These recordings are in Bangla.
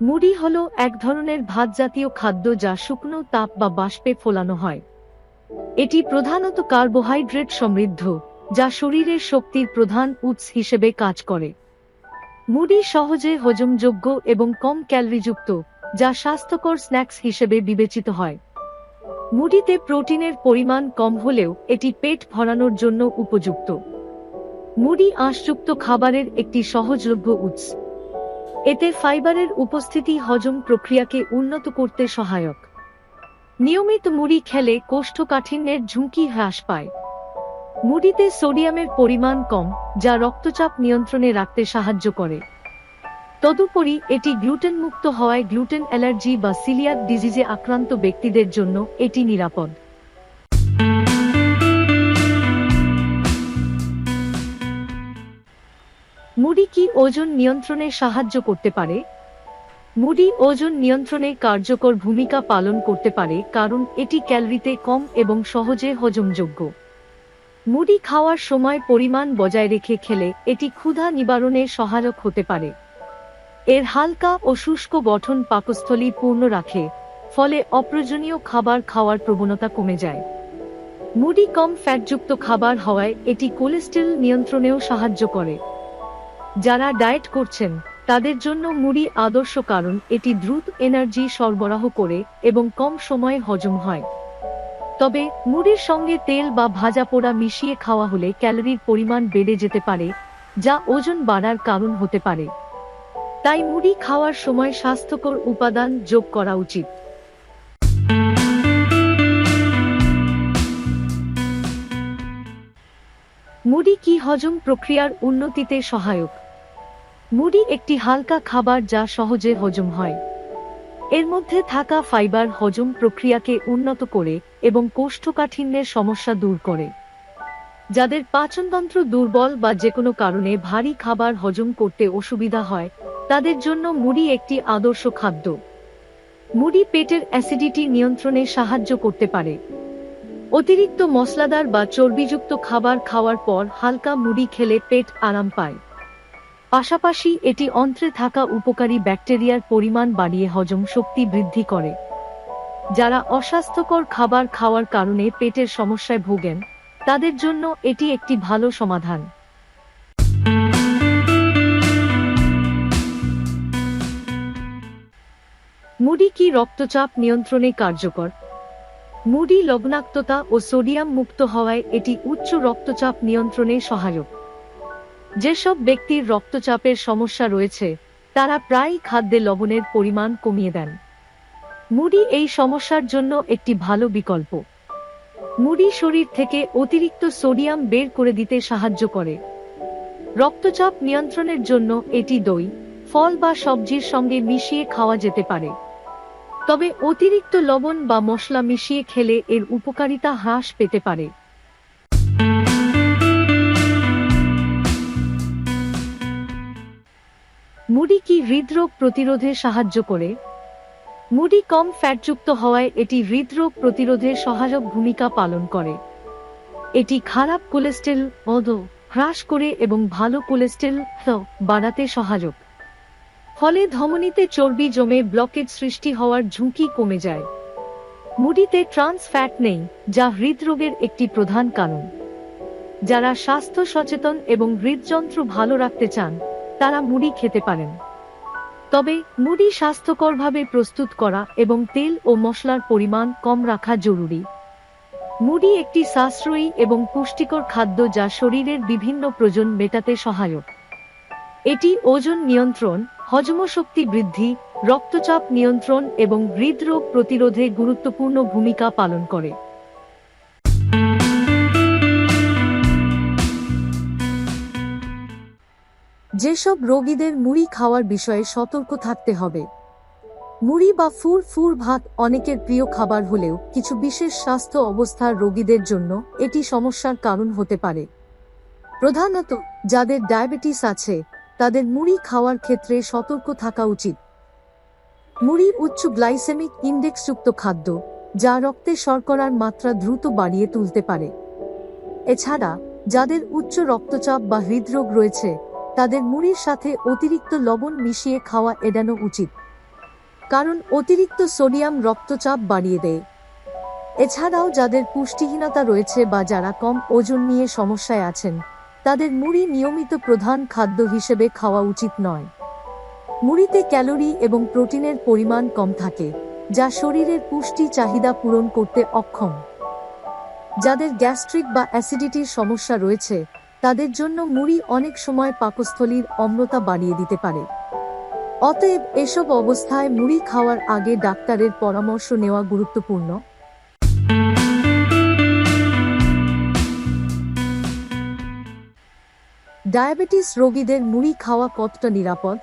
মুড়ি হল এক ধরনের ভাত জাতীয় খাদ্য যা শুকনো তাপ বা বাষ্পে ফোলানো হয়। এটি প্রধানত কার্বোহাইড্রেট সমৃদ্ধ, যা শরীরের শক্তির প্রধান উৎস হিসেবে কাজ করে। মুড়ি সহজে হজমযোগ্য এবং কম ক্যালরিযুক্ত, যা স্বাস্থ্যকর স্ন্যাক্স হিসেবে বিবেচিত হয়। মুড়িতে প্রোটিনের পরিমাণ কম হলেও এটি পেট ভরানোর জন্য উপযুক্ত। মুড়ি আঁশযুক্ত খাবারের একটি সহজলভ্য উৎস। এতে ফাইবারের উপস্থিতি হজম প্রক্রিয়াকে উন্নত করতে সহায়ক। নিয়মিত মুড়ি খেলে কোষ্ঠকাঠিন্যের ঝুঁকি হ্রাস পায়। মুড়িতে সোডিয়ামের পরিমাণ কম, যা রক্তচাপ নিয়ন্ত্রণে রাখতে সাহায্য করে। তদুপরি এটি গ্লুটেন মুক্ত হওয়ায় গ্লুটেন অ্যালার্জি বা সিলিয়াক ডিজিজে আক্রান্ত ব্যক্তিদের জন্য এটি নিরাপদ। মুড়ি কি ওজন নিয়ন্ত্রণে সাহায্য করতে পারে? মুড়ি ওজন নিয়ন্ত্রণে কার্যকর ভূমিকা পালন করতে পারে, কারণ এটি ক্যালরিতে কম এবং সহজে হজমযোগ্য। মুড়ি খাওয়ার সময় পরিমাণ বজায় রেখে খেলে এটি ক্ষুধা নিবারণে সহায়ক হতে পারে। এর হালকা ও শুষ্ক গঠন পাকস্থলী পূর্ণ রাখে, ফলে অপ্রয়োজনীয় খাবার খাওয়ার প্রবণতা কমে যায়। মুড়ি কম ফ্যাটযুক্ত খাবার হওয়ায় এটি কোলেস্টেরল নিয়ন্ত্রণেও সাহায্য করে। যারা ডায়েট করছেন, তাদের জন্য মুড়ি আদর্শ কারণ, এটি দ্রুত এনার্জি সরবরাহ করে এবং কম সময়ে হজম হয়। তবে, মুড়ির সঙ্গে তেল বা ভাজা পোড়া মিশিয়ে খাওয়া হলে ক্যালোরির পরিমাণ বেড়ে যেতে পারে, যা ওজন বাড়ার কারণ হতে পারে। তাই মুড়ি খাওয়ার সময় স্বাস্থ্যকর উপাদান যোগ করা উচিত। মুড়ি কি হজম প্রক্রিয়ার উন্নতিতে সহায়ক? মুড়ি একটি হালকা খাবার যা সহজে হজম হয়। এর মধ্যে থাকা ফাইবার হজম প্রক্রিয়াকে উন্নত করে এবং কোষ্ঠকাঠিন্যের সমস্যা দূর করে। যাদের পাচনতন্ত্র দুর্বল বা যে কোনো কারণে ভারী খাবার হজম করতে অসুবিধা হয়, তাদের জন্য মুড়ি একটি আদর্শ খাদ্য। মুড়ি পেটের অ্যাসিডিটি নিয়ন্ত্রণে সাহায্য করতে পারে। অতিরিক্ত মশলাদার বা চর্বিযুক্ত খাবার খাওয়ার পর হালকা মুড়ি খেলে পেট আরাম পায়। পাশাপাশি এটি অন্ত্রে থাকা উপকারী ব্যাকটেরিয়ার পরিমাণ বাড়িয়ে হজম শক্তি বৃদ্ধি করে। যারা অস্বাস্থ্যকর খাবার খাওয়ার কারণে পেটের সমস্যায় ভোগেন, তাদের জন্য এটি একটি ভালো সমাধান। মুড়ি কি রক্তচাপ নিয়ন্ত্রণে কার্যকর? মুড়ি লবণাক্ততা ও সোডিয়াম মুক্ত হওয়ায় এটি উচ্চ রক্তচাপ নিয়ন্ত্রণে সহায়ক। যেসব ব্যক্তির রক্তচাপের সমস্যা রয়েছে, তারা প্রায়ই খাদ্যে লবণের পরিমাণ কমিয়ে দেন। মুড়ি এই সমস্যার জন্য একটি ভালো বিকল্প। মুড়ি শরীর থেকে অতিরিক্ত সোডিয়াম বের করে দিতে সাহায্য করে। রক্তচাপ নিয়ন্ত্রণের জন্য এটি দই, ফল বা সবজির সঙ্গে মিশিয়ে খাওয়া যেতে পারে। তবে অতিরিক্ত লবণ বা মশলা মিশিয়ে খেলে এর উপকারিতা হ্রাস পেতে পারে। মুড়ি কি হৃদরোগ প্রতিরোধে সাহায্য করে? মুড়ি কম ফ্যাটযুক্ত হওয়ায় এটি হৃদরোগ প্রতিরোধে সহায়ক ভূমিকা পালন করে। এটি খারাপ কোলেস্টেরল মদ হ্রাস করে এবং ভালো কোলেস্টেরল বাড়াতে সহায়ক। ফলে ধমনীতে চর্বি জমে ব্লকেজ সৃষ্টি হওয়ার ঝুঁকি কমে যায়। মুড়িতে ট্রান্স ফ্যাট নেই, যা হৃদরোগের একটি প্রধান কারণ। যারা স্বাস্থ্য সচেতন এবং হৃদযন্ত্র ভালো রাখতে চান তারা মুড়ি খেতে পারেন। তবে মুড়ি স্বাস্থ্যকরভাবে প্রস্তুত করা এবং তেল ও মশলার পরিমাণ কম রাখা জরুরি। মুড়ি একটি সাশ্রয়ী এবং পুষ্টিকর খাদ্য যা শরীরের বিভিন্ন প্রয়োজন মেটাতে সহায়ক। এটি ওজন নিয়ন্ত্রণ, হজমশক্তি বৃদ্ধি, রক্তচাপ নিয়ন্ত্রণ এবং হৃদরোগ প্রতিরোধে গুরুত্বপূর্ণ ভূমিকা পালন করে। যেসব রোগীদের মুড়ি খাওয়ার বিষয়ে সতর্ক থাকতে হবে। মুড়ি বা ফুর ফুর ভাত অনেকের প্রিয় খাবার হলেও কিছু বিশেষ স্বাস্থ্য অবস্থার রোগীদের জন্য এটি সমস্যার কারণ হতে পারে। প্রধানত, যাদের ডায়াবেটিস আছে, তাদের মুড়ি খাওয়ার ক্ষেত্রে সতর্ক থাকা উচিত। মুড়ি উচ্চ গ্লাইসেমিক ইন্ডেক্সযুক্ত খাদ্য, যা রক্তে শর্করার মাত্রা দ্রুত বাড়িয়ে তুলতে পারে। এছাড়া, যাদের উচ্চ রক্তচাপ বা হৃদরোগ রয়েছে তাদের মুড়ির সাথে অতিরিক্ত লবণ মিশিয়ে খাওয়া এড়ানো উচিত। কারণ অতিরিক্ত সোডিয়াম রক্তচাপ বাড়িয়ে দেয়। এছাড়াও যাদের পুষ্টিহীনতা রয়েছে বা যারা কম ওজন নিয়ে সমস্যায় আছেন, তাদের মুড়ি নিয়মিত প্রধান খাদ্য হিসেবে খাওয়া উচিত নয়। মুড়িতে ক্যালোরি এবং প্রোটিনের পরিমাণ কম থাকে, যা শরীরের পুষ্টি চাহিদা পূরণ করতে অক্ষম। যাদের গ্যাস্ট্রিক বা অ্যাসিডিটির সমস্যা রয়েছে তাদের জন্য মুড়ি অনেক সময় পাকস্থলীর অম্লতা বাড়িয়ে দিতে পারে। অতএব এসব অবস্থায় মুড়ি খাওয়ার আগে ডাক্তারের পরামর্শ নেওয়া গুরুত্বপূর্ণ। ডায়াবেটিস রোগীদের মুড়ি খাওয়া কতটা নিরাপদ?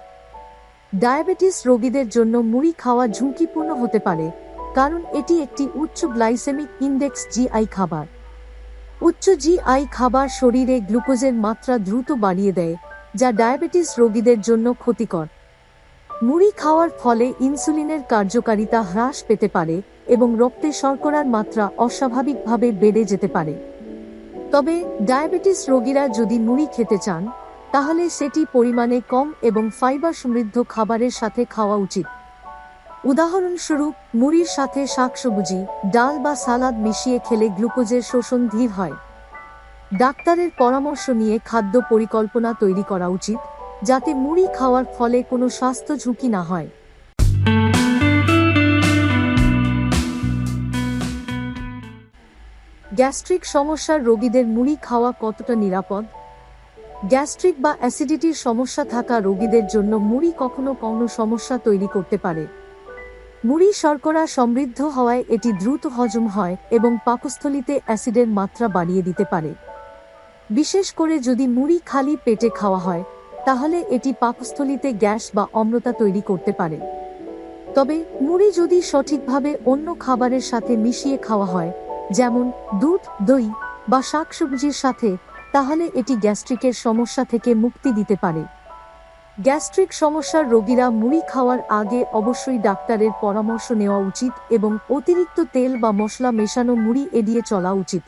ডায়াবেটিস রোগীদের জন্য মুড়ি খাওয়া ঝুঁকিপূর্ণ হতে পারে, কারণ এটি একটি উচ্চ গ্লাইসেমিক ইন্ডেক্স জিআই খাবার। উচ্চ জিআই খাবার শরীরে গ্লুকোজের মাত্রা দ্রুত বাড়িয়ে দেয়, যা ডায়াবেটিস রোগীদের জন্য ক্ষতিকর। মুড়ি খাওয়ার ফলে ইনসুলিনের কার্যকারিতা হ্রাস পেতে পারে এবং রক্তে শর্করার মাত্রা অস্বাভাবিকভাবে বেড়ে যেতে পারে। তবে ডায়াবেটিস রোগীরা যদি মুড়ি খেতে চান, তাহলে সেটি পরিমাণে কম এবং ফাইবার সমৃদ্ধ খাবারের সাথে খাওয়া উচিত। উদাহরণস্বরূপ, মুড়ির সাথে শাকসবজি, ডাল বা সালাদ মিশিয়ে খেলে গ্লুকোজের শোষণ ধীর হয়। ডাক্তারের পরামর্শ নিয়ে খাদ্য পরিকল্পনা তৈরি করা উচিত, যাতে মুড়ি খাওয়ার ফলে কোনো স্বাস্থ্য ঝুঁকি না হয়। গ্যাস্ট্রিক সমস্যার রোগীদের মুড়ি খাওয়া কতটা নিরাপদ? গ্যাস্ট্রিক বা অ্যাসিডিটির সমস্যা থাকা রোগীদের জন্য মুড়ি কখনো কোনো সমস্যা তৈরি করতে পারে। মুড়ি শর্করা সমৃদ্ধ হওয়ায় এটি দ্রুত হজম হয় এবং পাকস্থলিতে অ্যাসিডের মাত্রা বাড়িয়ে দিতে পারে। বিশেষ করে যদি মুড়ি খালি পেটে খাওয়া হয়, তাহলে এটি পাকস্থলিতে গ্যাস বা অম্লতা তৈরি করতে পারে। তবে মুড়ি যদি সঠিকভাবে অন্য খাবারের সাথে মিশিয়ে খাওয়া হয়, যেমন দুধ, দই বা শাকসবজির সাথে, তাহলে এটি গ্যাস্ট্রিকের সমস্যা থেকে মুক্তি দিতে পারে। গ্যাস্ট্রিক সমস্যার রোগীরা মুড়ি খাওয়ার আগে অবশ্যই ডাক্তারের পরামর্শ নেওয়া উচিত এবং অতিরিক্ত তেল বা মশলা মেশানো মুড়ি এড়িয়ে চলা উচিত।